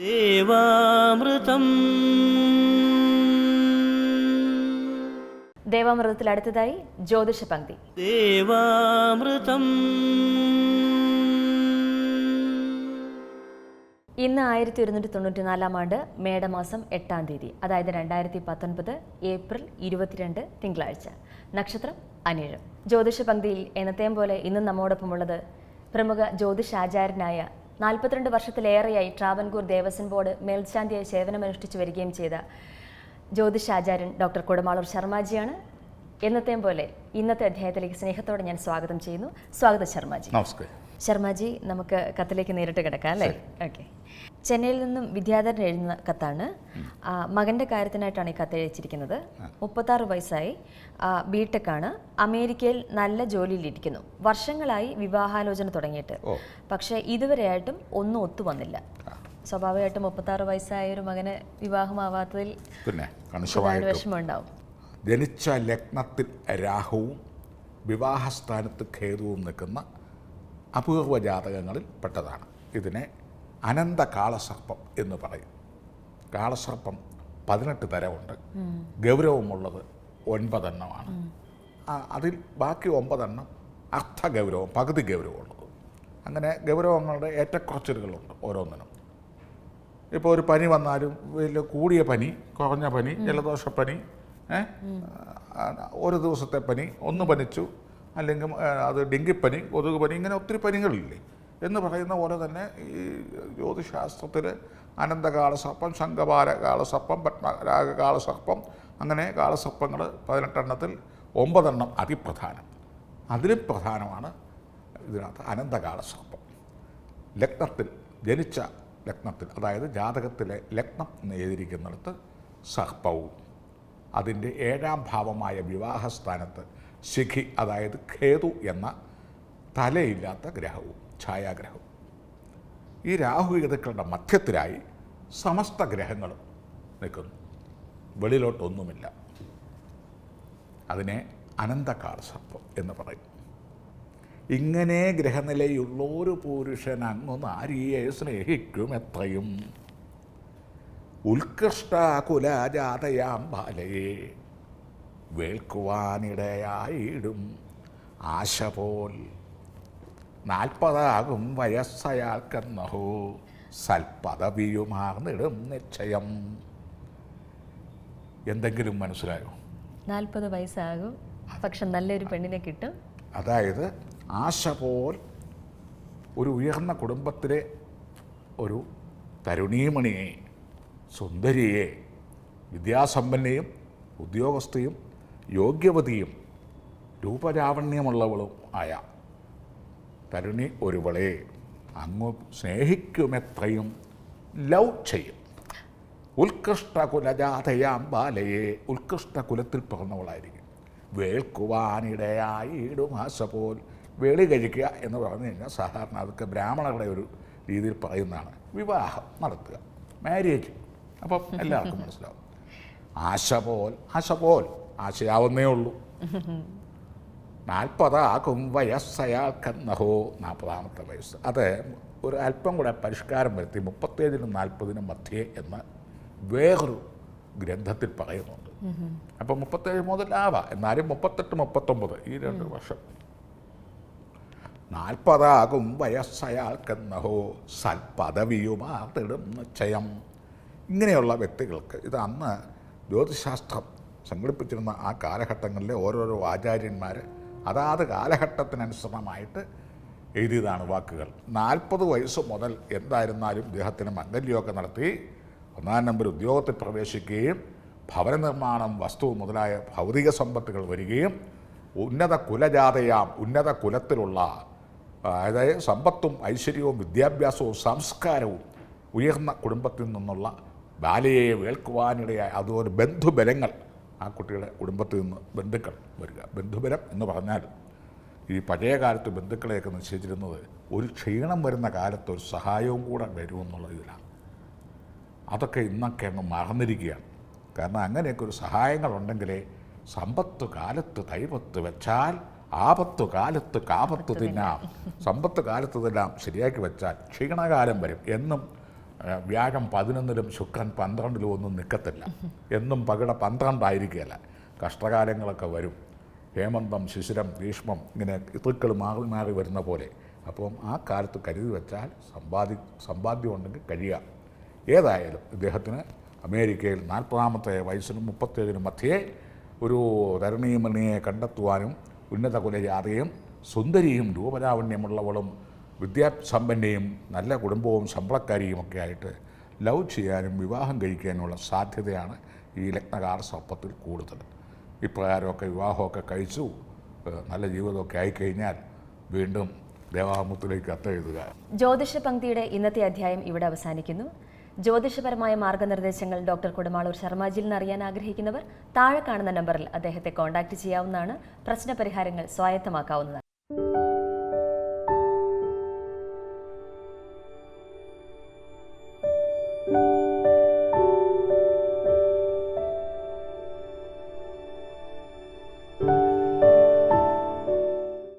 ദേവാമൃതം. ദേവാമൃതത്തിൽ അടുത്തതായി ജ്യോതിഷ പങ്ക്തി ദേവാമൃതം. ഇന്ന് ആയിരത്തി ഒരുന്നൂറ്റി തൊണ്ണൂറ്റി നാലാം ആണ്ട് മേടമാസം എട്ടാം തീയതി അതായത് രണ്ടായിരത്തി പത്തൊൻപത് ഏപ്രിൽ ഇരുപത്തിരണ്ട് തിങ്കളാഴ്ച നക്ഷത്രം അനിഴം ജ്യോതിഷ പങ്ക്തിയിൽ എന്നത്തെയും പോലെ ഇന്നും നമ്മോടൊപ്പമുള്ളത് പ്രമുഖ ജ്യോതിഷാചാര്യനായ നാൽപ്പത്തിരണ്ട് വർഷത്തിലേറെയായി ട്രാവൻകൂർ ദേവസ്വം ബോർഡ് മേൽശാന്തിയായി സേവനമനുഷ്ഠിച്ചു വരികയും ചെയ്ത ജ്യോതിഷാചാര്യൻ ഡോക്ടർ കൊടുമാളൂർ ശർമാജിയാണ്. എന്നത്തെയും പോലെ ഇന്നത്തെ അധ്യായത്തിലേക്ക് സ്നേഹത്തോടെ ഞാൻ സ്വാഗതം ചെയ്യുന്നു. സ്വാഗതം ശർമാജി. നമസ്കാരം. ശർമാജി നമുക്ക് കത്തിലേക്ക് നേരിട്ട് കിടക്കാം അല്ലേ? ഓക്കെ. ചെന്നൈയിൽ നിന്നും വിദ്യാധരൻ എഴുതുന്ന കത്താണ്. മകന്റെ മകന്റെ കാര്യത്തിനായിട്ടാണ് ഈ കത്ത് എഴുതിച്ചിരിക്കുന്നത്. മുപ്പത്താറ് വയസ്സായി. ബിടെക്കാണ് അമേരിക്കയിൽ നല്ല ജോലിയിലിരിക്കുന്നു വർഷങ്ങളായി വിവാഹാലോചന തുടങ്ങിയിട്ട്. പക്ഷേ ഇതുവരെയായിട്ടും ഒന്നും ഒത്തു വന്നില്ല. സ്വാഭാവികമായിട്ടും മുപ്പത്താറ് വയസ്സായ ഒരു മകന് വിവാഹമാവാത്തതിൽ പിന്നെ വിഷമമുണ്ടാവും? ജനിച്ച ലഗ്നത്തിൽ രാഹുവും വിവാഹസ്ഥാനത്ത് ഖേദവും നിൽക്കുന്ന അപൂർവ ജാതകങ്ങളിൽ പെട്ടതാണ്. ഇതിനെ അനന്ത കാളസർപ്പം എന്ന് പറയും. കാളസർപ്പം പതിനെട്ട് തരമുണ്ട്. ഗൗരവമുള്ളത് ഒൻപതെണ്ണമാണ്. അതിൽ ബാക്കി ഒമ്പതെണ്ണം അർത്ഥഗൗരവം പകുതി ഗൗരവമുള്ളത്. അങ്ങനെ ഗൗരവങ്ങളുടെ ഏറ്റക്കുറച്ചിലുകളുണ്ട് ഓരോന്നിനും. ഇപ്പോൾ ഒരു പനി വന്നാലും വലിയ കൂടിയ പനി കുറഞ്ഞ പനി ജലദോഷപ്പനി പനി ഒരു ദിവസത്തെ പനി ഒന്ന് പനിച്ചു അല്ലെങ്കിൽ അത് ഡെങ്കിപ്പനി കൊതുക് പനി ഇങ്ങനെ ഒത്തിരി പനികളില്ലേ? എന്ന് പറയുന്ന പോലെ തന്നെ ഈ ജ്യോതിശാസ്ത്രത്തിൽ അനന്തകാളസർപ്പം ശംഖപാല കാളസർപ്പം പത്മരാഗ കാളസർപ്പം അങ്ങനെ കാളസർപ്പങ്ങൾ പതിനെട്ടെണ്ണത്തിൽ ഒമ്പതെണ്ണം അതിപ്രധാനം. അതിലും പ്രധാനമാണ് ഇതിനകത്ത് അനന്തകാളസർപ്പം ലഗ്നത്തിൽ ജനിച്ച ലഗ്നത്തിൽ അതായത് ജാതകത്തിലെ ലഗ്നം എഴുതിയിരിക്കുന്നിടത്ത് സർപ്പവും അതിന്റെ ഏഴാം ഭാവമായ വിവാഹസ്ഥാനത്ത് ശിഖി അതായത് ഖേതു എന്ന തലയില്ലാത്ത ഗ്രഹവും ഛായാഗ്രഹവും. ഈ രാഹുഗതുക്കളുടെ മധ്യത്തിലായി സമസ്ത ഗ്രഹങ്ങളും നിൽക്കുന്നു. വെളിയിലോട്ടൊന്നുമില്ല. അതിനെ അനന്തകാർ സർപ്പം എന്ന് പറയും. ഇങ്ങനെ ഗ്രഹനിലയുള്ള ഒരു പുരുഷൻ അങ്ങ് നാരിയെ സ്നേഹിക്കും എത്രയും. ഉത്കൃഷ്ട കുലജാതയാം ബാലയെ വേൾക്കുവാനിടയായിടും. ആശ പോൽ നാൽപ്പതാകും വയസ്സയാൾക്കെന്നഹോ സൽപദവിയുമാർന്നിടും നിശ്ചയം. എന്തെങ്കിലും മനസ്സിലായോ? നാൽപ്പത് വയസ്സാകും. പക്ഷെ നല്ലൊരു പെണ്ണിനെ കിട്ടും. അതായത് ആശ പോൽ ഒരു ഉയർന്ന കുടുംബത്തിലെ ഒരു തരുണീമണിയെ സുന്ദരിയെ വിദ്യാസമ്പന്നയും ഉദ്യോഗസ്ഥയും യോഗ്യവതിയും രൂപരാവണ്യമുള്ളവളും ആയ തരുണി ഒരുവളെ അങ്ങ് സ്നേഹിക്കുമെത്രയും ലവ് ചെയ്യും. ഉത്കൃഷ്ട കുലജാതയാം ബാലയെ ഉത്കൃഷ്ട കുലത്തിൽ പിറന്നവളായിരിക്കും. വേൾക്കുവാനിടയായി ആശ പോൽ വേളി കഴിക്കുക എന്ന് പറഞ്ഞു കഴിഞ്ഞാൽ സാധാരണ അതൊക്കെ ബ്രാഹ്മണരുടെ ഒരു രീതിയിൽ പറയുന്നതാണ്. വിവാഹം നടത്തുക മാരേജ് അപ്പം എല്ലാവർക്കും മനസ്സിലാവും. ആശ പോൽ ആശ പോൽ ആശയാവുന്നേ ഉള്ളൂ. നാൽപ്പതാകും വയസ്സയാൾക്കെന്നഹോ നാൽപ്പതാമത്തെ വയസ്സ്. അത് ഒരു അല്പം കൂടെ പരിഷ്കാരം വരുത്തി മുപ്പത്തേഴിനും നാൽപ്പതിനും മധ്യേ എന്ന് വേറൊരു ഗ്രന്ഥത്തിൽ പറയുന്നുണ്ട്. അപ്പം മുപ്പത്തേഴ് മുതലാവാം എന്നാലും മുപ്പത്തെട്ട് മുപ്പത്തൊമ്പത് ഈ രണ്ട് വർഷം. നാൽപ്പതാകും വയസ്സയാൾക്കെന്നഹോ സൽപദവിയുമാർത്തിടും നിശ്ചയം. ഇങ്ങനെയുള്ള വ്യക്തികൾക്ക് ഇത് അന്ന് ജ്യോതിശാസ്ത്രം സംഘടിപ്പിച്ചിരുന്ന ആ കാലഘട്ടങ്ങളിലെ ഓരോരോ ആചാര്യന്മാർ അതാത് കാലഘട്ടത്തിനനുസൃതമായിട്ട് എഴുതിയതാണ് വാക്കുകൾ. നാൽപ്പത് വയസ്സ് മുതൽ എന്തായിരുന്നാലും ഇദ്ദേഹത്തിന് മംഗല്യമൊക്കെ നടത്തി ഒന്നാം നമ്പർ ഉദ്യോഗത്തിൽ പ്രവേശിക്കുകയും ഭവന നിർമ്മാണം വസ്തു മുതലായ ഭൗതിക സമ്പത്തുകൾ വരികയും ഉന്നത കുലജാതയാം ഉന്നത കുലത്തിലുള്ള അതായത് സമ്പത്തും ഐശ്വര്യവും വിദ്യാഭ്യാസവും സംസ്കാരവും ഉയർന്ന കുടുംബത്തിൽ നിന്നുള്ള ബാലയെ വേൾക്കുവാനിടയായ അതുപോലെ ബന്ധുബലങ്ങൾ ആ കുട്ടിയുടെ കുടുംബത്തിൽ നിന്ന് ബന്ധുക്കൾ വരിക. ബന്ധുബലം എന്ന് പറഞ്ഞാൽ ഈ പഴയ കാലത്ത് ബന്ധുക്കളെയൊക്കെ നിശ്ചയിച്ചിരുന്നത് ഒരു ക്ഷീണം വരുന്ന കാലത്ത് ഒരു സഹായവും കൂടെ വരുമെന്നുള്ള ഇതിലാണ്. അതൊക്കെ ഇന്നൊക്കെ അങ്ങ് മറന്നിരിക്കുകയാണ്. കാരണം അങ്ങനെയൊക്കെ ഒരു സഹായങ്ങളുണ്ടെങ്കിലേ സമ്പത്ത് കാലത്ത് തൈപത്ത് വെച്ചാൽ ആപത്ത് കാലത്ത് കാപത്ത് തിന്നാം. സമ്പത്ത് കാലത്ത് തിന്നാം ശരിയാക്കി വെച്ചാൽ ക്ഷീണകാലം വരും. എന്നും വ്യാഴം പതിനൊന്നിലും ശുക്രൻ പന്ത്രണ്ടിലും ഒന്നും നിൽക്കത്തില്ല എന്നും പകിട പന്ത്രണ്ടായിരിക്കുകയല്ല കഷ്ടകാലങ്ങളൊക്കെ വരും. ഹേമന്തം ശിശിരം ഭീഷ്മം ഇങ്ങനെ ഋതുക്കൾ മാറി മാറി വരുന്ന പോലെ. അപ്പം ആ കാലത്ത് കരുതി വെച്ചാൽ സമ്പാദി സമ്പാദ്യം ഉണ്ടെങ്കിൽ കഴിയുക. ഏതായാലും ഇദ്ദേഹത്തിന് അമേരിക്കയിൽ നാൽപ്പതാമത്തെ വയസ്സിനും മുപ്പത്തേഴിനും മധ്യേ ഒരു തരണീമണിയെ കണ്ടെത്തുവാനും ഉന്നത കുലജാതയും സുന്ദരിയും രൂപലാവണ്യമുള്ളവളും വിദ്യാസമ്പന്നയും നല്ല കുടുംബവും ശമ്പളക്കാരിയും ഒക്കെ ആയിട്ട് ലവ് ചെയ്യാനും വിവാഹം കഴിക്കാനുമുള്ള സാധ്യതയാണ് ഈ ലഗ്നകാർ സർപ്പത്തിൽ കൂടുതൽ. ഇപ്രകാരമൊക്കെ വിവാഹമൊക്കെ കഴിച്ചു നല്ല ജീവിതമൊക്കെ ആയിക്കഴിഞ്ഞാൽ വീണ്ടും ദേവാമുത്തിലേക്ക് കത്തെഴുതുക ജ്യോതിഷ പങ്ക്തിയുടെ ഇന്നത്തെ അധ്യായം ഇവിടെ അവസാനിക്കുന്നു. ജ്യോതിഷപരമായ മാർഗനിർദ്ദേശങ്ങൾ ഡോക്ടർ കൊടുമാളൂർ ശർമാജിയിൽ നിന്ന് അറിയാൻ ആഗ്രഹിക്കുന്നവർ താഴെ കാണുന്ന നമ്പറിൽ അദ്ദേഹത്തെ കോൺടാക്ട് ചെയ്യാവുന്നതാണ്. പ്രശ്നപരിഹാരങ്ങൾ സ്വായത്തമാക്കാവുന്നതാണ്.